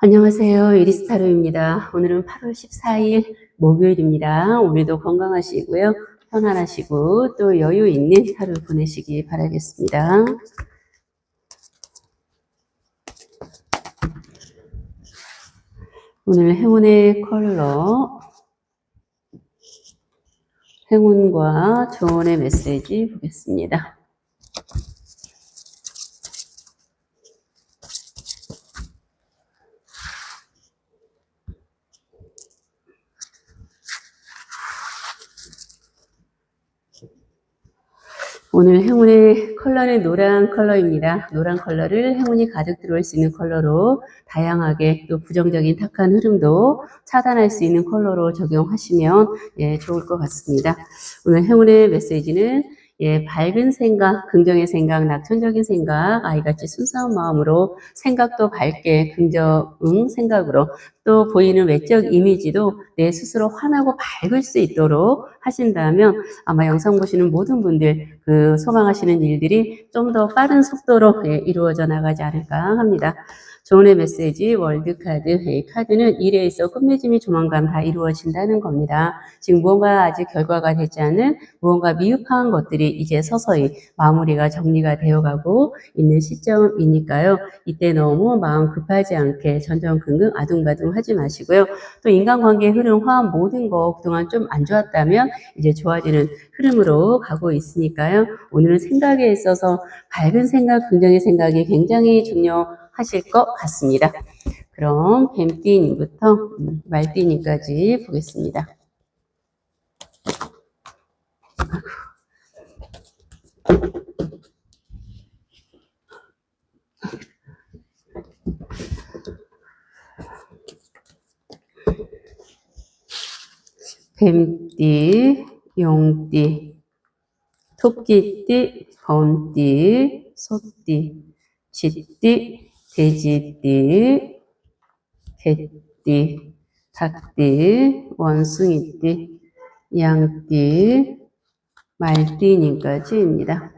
안녕하세요. 이리스타로입니다. 오늘은 8월 14일 목요일입니다. 오늘도 건강하시고요. 편안하시고 또 여유 있는 하루 보내시기 바라겠습니다. 오늘 행운의 컬러 행운과 조언의 메시지 보겠습니다. 오늘 행운의 컬러는 노란 컬러입니다. 노란 컬러를 행운이 가득 들어올 수 있는 컬러로 다양하게 또 부정적인 탁한 흐름도 차단할 수 있는 컬러로 적용하시면 예, 좋을 것 같습니다. 오늘 행운의 메시지는 예, 밝은 생각, 긍정의 생각, 낙천적인 생각, 아이같이 순수한 마음으로 생각도 밝게 긍정 생각으로 또 보이는 외적 이미지도 내 스스로 환하고 밝을 수 있도록 하신다면 아마 영상 보시는 모든 분들 그 소망하시는 일들이 좀 더 빠른 속도로 예, 이루어져 나가지 않을까 합니다. 조언의 메시지 월드카드 이 카드는 일에 있어 끝맺음이 조만간 다 이루어진다는 겁니다. 지금 무언가 아직 결과가 되지 않은 무언가 미흡한 것들이 이제 서서히 마무리가 정리가 되어가고 있는 시점이니까요. 이때 너무 마음 급하지 않게 전전긍긍 아둥바둥 하지 마시고요. 또 인간관계의 흐름 화합 모든 거 그동안 좀 안 좋았다면 이제 좋아지는 흐름으로 가고 있으니까요. 오늘은 생각에 있어서 밝은 생각, 긍정의 생각이 굉장히 중요 하실 것 같습니다. 그럼 뱀띠님부터 음, 말띠님까지 보겠습니다. 뱀띠, 용띠, 토끼띠, 범띠, 소띠, 쥐띠, 돼지띠, 개띠, 닭띠, 원숭이띠, 양띠, 말띠님까지입니다.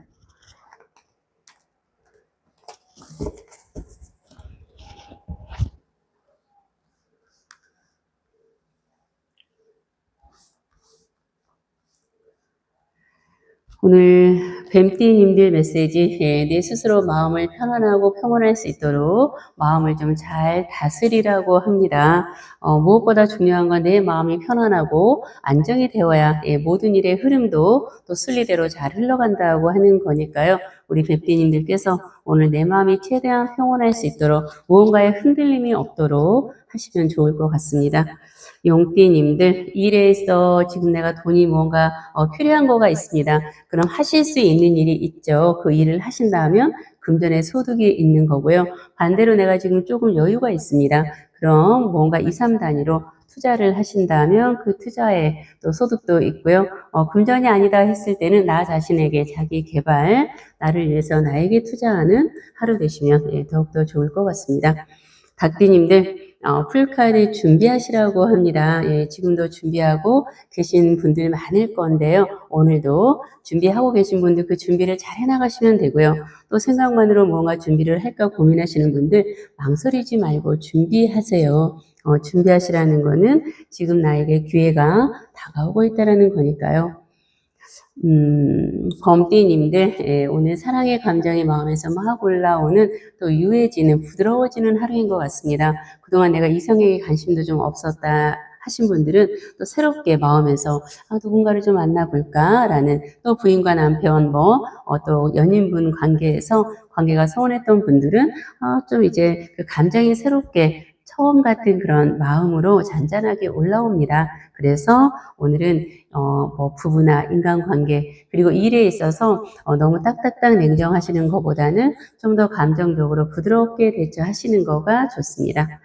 오늘 뱀띠님들 메시지 예, 내 스스로 마음을 편안하고 평온할 수 있도록 마음을 좀 잘 다스리라고 합니다. 어, 무엇보다 중요한 건 내 마음이 편안하고 안정이 되어야 예, 모든 일의 흐름도 또 순리대로 잘 흘러간다고 하는 거니까요. 우리 뱀띠님들께서 오늘 내 마음이 최대한 평온할 수 있도록 무언가에 흔들림이 없도록 하시면 좋을 것 같습니다. 용띠님들 일에 있어 지금 내가 돈이 뭔가 어, 필요한 거가 있습니다. 그럼 하실 수 있는 일이 있죠. 그 일을 하신다면 금전의 소득이 있는 거고요. 반대로 내가 지금 조금 여유가 있습니다. 그럼 뭔가 2, 3단위로 투자를 하신다면 그 투자에 또 소득도 있고요. 어, 금전이 아니다 했을 때는 나 자신에게 자기 개발, 나를 위해서 나에게 투자하는 하루 되시면 예, 더욱더 좋을 것 같습니다. 닭띠님들 어, 풀카드 준비하시라고 합니다. 예, 지금도 준비하고 계신 분들 많을 건데요. 오늘도 준비하고 계신 분들 그 준비를 잘 해나가시면 되고요. 또 생각만으로 뭔가 준비를 할까 고민하시는 분들 망설이지 말고 준비하세요. 어, 준비하시라는 거는 지금 나에게 기회가 다가오고 있다는 거니까요. 음, 범띠님들 예, 오늘 사랑의 감정이 마음에서 막 올라오는 또 유해지는 부드러워지는 하루인 것 같습니다. 그동안 내가 이성에게 관심도 좀 없었다 하신 분들은 또 새롭게 마음에서 아, 누군가를 좀 만나볼까라는 또 부인과 남편 뭐또 연인분 관계에서 관계가 서운했던 분들은 아, 좀 이제 그 감정이 새롭게 처음 같은 그런 마음으로 잔잔하게 올라옵니다. 그래서 오늘은 어, 뭐 부부나 인간관계 그리고 일에 있어서 어, 너무 딱딱딱 냉정하시는 것보다는 좀 더 감정적으로 부드럽게 대처하시는 거가 좋습니다.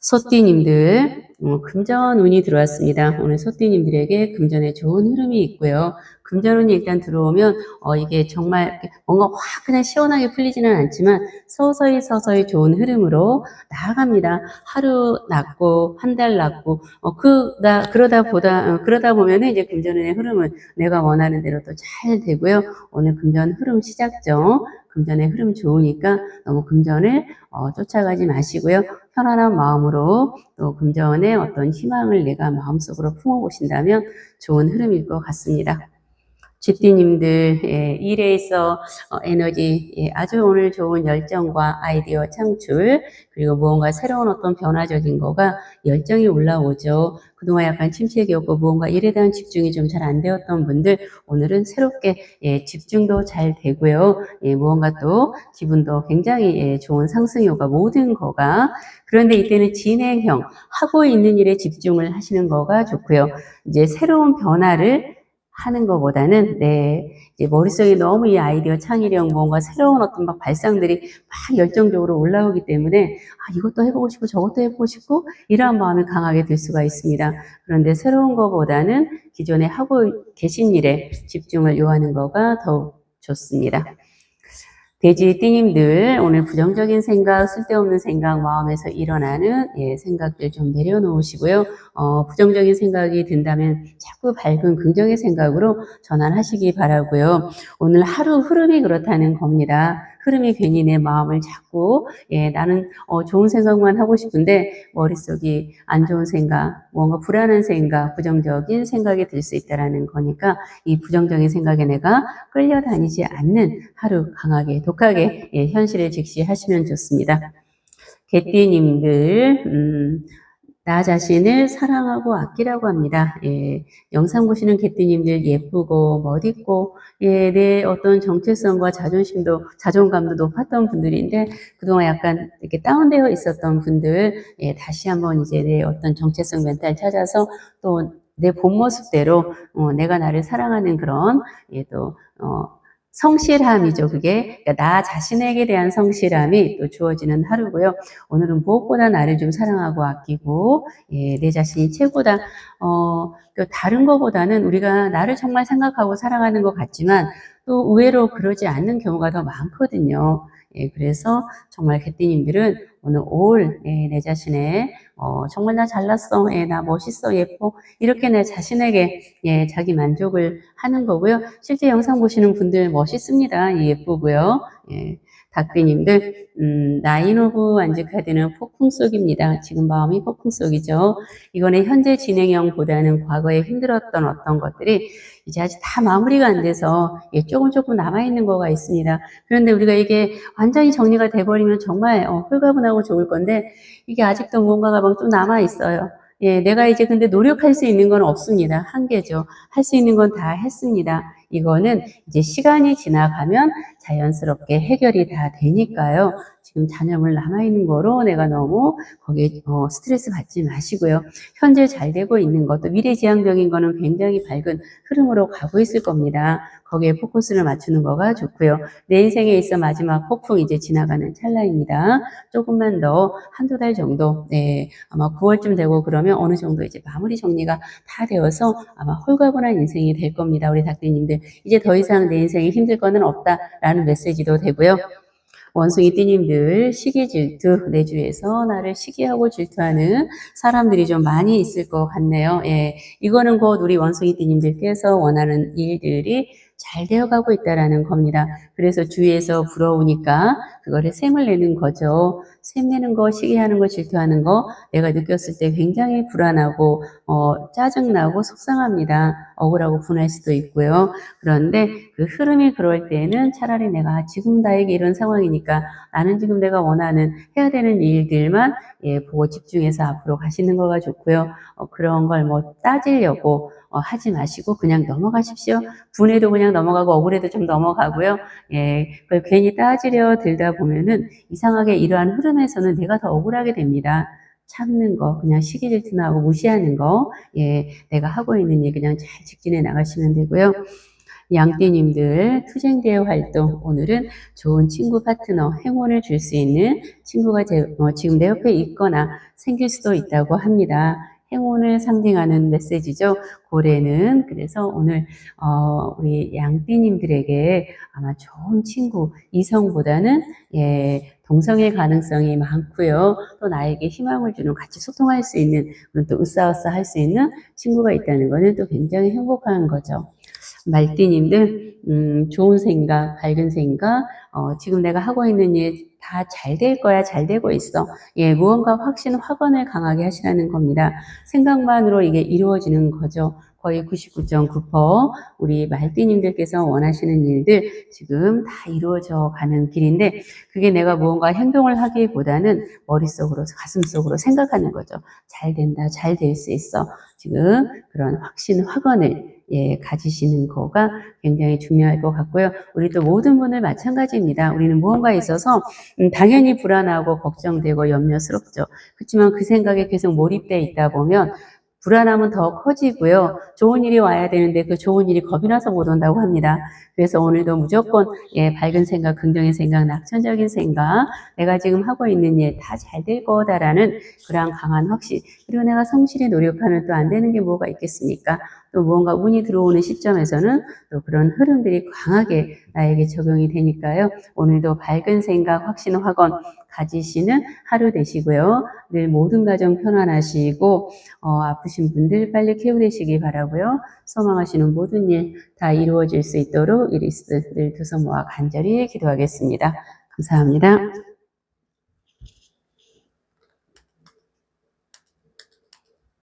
소띠님들 어, 금전 운이 들어왔습니다. 오늘 소띠님들에게 금전에 좋은 흐름이 있고요. 금전 운이 일단 들어오면 어, 이게 정말 뭔가 확 그냥 시원하게 풀리지는 않지만 서서히 서서히 좋은 흐름으로 나아갑니다. 하루 낮고 한 달 낮고 어, 그다 그러다 보다 어, 그러다 보면은 이제 금전 운의 흐름은 내가 원하는 대로 또 잘 되고요. 오늘 금전 흐름 시작점 금전의 흐름 좋으니까 너무 금전을 어, 쫓아가지 마시고요. 편안한 마음으로 또 금전의 어떤 희망을 내가 마음속으로 품어 보신다면 좋은 흐름일 것 같습니다. GT님들 예, 일에 있어 어, 에너지 예, 아주 오늘 좋은 열정과 아이디어 창출 그리고 무언가 새로운 어떤 변화적인 거가 열정이 올라오죠. 그동안 약간 침체기였고 무언가 일에 대한 집중이 좀 잘 안 되었던 분들 오늘은 새롭게 예, 집중도 잘 되고요. 예, 무언가 또 기분도 굉장히 예, 좋은 상승 효과 모든 거가 그런데 이때는 진행형 하고 있는 일에 집중을 하시는 거가 좋고요. 이제 새로운 변화를 하는 것보다는 네 이제 머릿속에 너무 이 아이디어 창의력 뭔가 새로운 어떤 막 발상들이 막 열정적으로 올라오기 때문에 아 이것도 해보고 싶고 저것도 해보고 싶고 이러한 마음이 강하게 될 수가 있습니다. 그런데 새로운 것보다는 기존에 하고 계신 일에 집중을 요하는 거가 더욱 좋습니다. 돼지 띠님들 오늘 부정적인 생각, 쓸데없는 생각 마음에서 일어나는 예, 생각들 좀 내려놓으시고요. 어, 부정적인 생각이 든다면 자꾸 밝은 긍정의 생각으로 전환하시기 바라고요. 오늘 하루 흐름이 그렇다는 겁니다. 흐름이 괜히 내 마음을 자꾸 예, 나는 어, 좋은 생각만 하고 싶은데 머릿속이 안 좋은 생각, 뭔가 불안한 생각, 부정적인 생각이 들 수 있다라는 거니까 이 부정적인 생각에 내가 끌려다니지 않는 하루 강하게 독하게 예, 현실을 직시하시면 좋습니다. 개띠님들 음, 나 자신을 사랑하고 아끼라고 합니다. 예, 영상 보시는 개띠님들 예쁘고 멋있고 예, 내 어떤 정체성과 자존심도 자존감도 높았던 분들인데 그동안 약간 이렇게 다운되어 있었던 분들 예, 다시 한번 이제 내 어떤 정체성 멘탈 찾아서 또 내 본 모습대로 어, 내가 나를 사랑하는 그런 예, 또 어, 성실함이죠. 그게 그러니까 나 자신에게 대한 성실함이 또 주어지는 하루고요. 오늘은 무엇보다 나를 좀 사랑하고 아끼고 예, 내 자신이 최고다. 어, 그 다른 것보다는 우리가 나를 정말 생각하고 사랑하는 것 같지만 또 의외로 그러지 않는 경우가 더 많거든요. 예, 그래서 정말 개띠님들은 오늘 올, 예, 내 자신의, 어, 정말 나 잘났어, 예, 나 멋있어, 예뻐. 이렇게 내 자신에게, 예, 자기 만족을 하는 거고요. 실제 영상 보시는 분들 멋있습니다. 예, 예쁘고요. 예, 닭띠님들, 음, 나인 오브 안직카드는 폭풍 속입니다. 지금 마음이 폭풍 속이죠. 이거는 현재 진행형보다는 과거에 힘들었던 어떤 것들이 이제 아직 다 마무리가 안 돼서 예, 조금 조금 남아있는 거가 있습니다. 그런데 우리가 이게 완전히 정리가 돼버리면 정말 어, 홀가분하고 좋을 건데 이게 아직도 뭔가가 막좀 남아있어요. 예, 내가 이제 근데 노력할 수 있는 건 없습니다. 한계죠. 할 수 있는 건 다 했습니다. 이거는 이제 시간이 지나가면 자연스럽게 해결이 다 되니까요. 지금 잔여물 남아있는 거로 내가 너무 거기에 어, 스트레스 받지 마시고요. 현재 잘 되고 있는 것도 미래지향적인 거는 굉장히 밝은 흐름으로 가고 있을 겁니다. 거기에 포커스를 맞추는 거가 좋고요. 내 인생에 있어 마지막 폭풍 이제 지나가는 찰나입니다. 조금만 더 한두 달 정도, 네, 아마 9월쯤 되고 그러면 어느 정도 이제 마무리 정리가 다 되어서 아마 홀가분한 인생이 될 겁니다. 우리 닭띠님들. 이제 더 이상 내 인생에 힘들 거는 없다라는 메시지도 되고요. 원숭이 띠님들 시기 질투 내 주위에서 나를 시기하고 질투하는 사람들이 좀 많이 있을 것 같네요. 예, 이거는 곧 우리 원숭이 띠님들께서 원하는 일들이 잘 되어가고 있다라는 겁니다. 그래서 주위에서 부러우니까 그거를 샘을 내는 거죠. 샘 내는 거, 시기하는 거, 질투하는 거 내가 느꼈을 때 굉장히 불안하고 어, 짜증나고 속상합니다. 억울하고 분할 수도 있고요. 그런데 그 흐름이 그럴 때는 차라리 내가 지금 나에게 이런 상황이니까 나는 지금 내가 원하는 해야 되는 일들만 예, 보고 집중해서 앞으로 가시는 거가 좋고요. 어, 그런 걸 뭐 따지려고 어, 하지 마시고 그냥 넘어가십시오. 분해도 그냥 넘어가고 억울해도 좀 넘어가고요. 예, 그걸 괜히 따지려 들다 보면은 이상하게 이러한 흐름에서는 내가 더 억울하게 됩니다. 참는 거, 그냥 시기 질투나고 무시하는 거, 예, 내가 하고 있는 일 그냥 잘 직진해 나가시면 되고요. 양띠님들 투쟁대회 활동 오늘은 좋은 친구 파트너 행운을 줄 수 있는 친구가 제, 어, 지금 내 옆에 있거나 생길 수도 있다고 합니다. 행운을 상징하는 메시지죠. 고래는 그래서 오늘 어, 우리 양띠님들에게 아마 좋은 친구 이성보다는 예, 동성의 가능성이 많고요. 또 나에게 희망을 주는 같이 소통할 수 있는 그런 또 으싸으싸 할수 있는 친구가 있다는 것은 또 굉장히 행복한 거죠. 말띠님들 음, 좋은 생각, 밝은 생각, 어, 지금 내가 하고 있는 일 다 잘 될 거야, 잘 되고 있어. 예, 무언가 확신, 확언을 강하게 하시라는 겁니다. 생각만으로 이게 이루어지는 거죠. 거의 99.9% 우리 말띠님들께서 원하시는 일들 지금 다 이루어져 가는 길인데 그게 내가 무언가 행동을 하기보다는 머릿속으로 가슴속으로 생각하는 거죠. 잘 된다, 잘 될 수 있어. 지금 그런 확신, 확언을 예, 가지시는 거가 굉장히 중요할 것 같고요. 우리 또 모든 분들 마찬가지입니다. 우리는 무언가에 있어서 음, 당연히 불안하고 걱정되고 염려스럽죠. 그렇지만 그 생각에 계속 몰입돼 있다 보면 불안함은 더 커지고요. 좋은 일이 와야 되는데 그 좋은 일이 겁이 나서 못 온다고 합니다. 그래서 오늘도 무조건 예, 밝은 생각, 긍정의 생각, 낙천적인 생각, 내가 지금 하고 있는 일 다 잘 될 거다라는 그러한 강한 확신. 그리고 내가 성실히 노력하면 또 안 되는 게 뭐가 있겠습니까? 또 무언가 운이 들어오는 시점에서는 또 그런 흐름들이 강하게 나에게 적용이 되니까요. 오늘도 밝은 생각, 확신, 확언 가지시는 하루 되시고요. 늘 모든 가정 편안하시고 어, 아프신 분들 빨리 쾌유되시기 바라고요. 소망하시는 모든 일 다 이루어질 수 있도록 이리스를 두서 모아 간절히 기도하겠습니다. 감사합니다.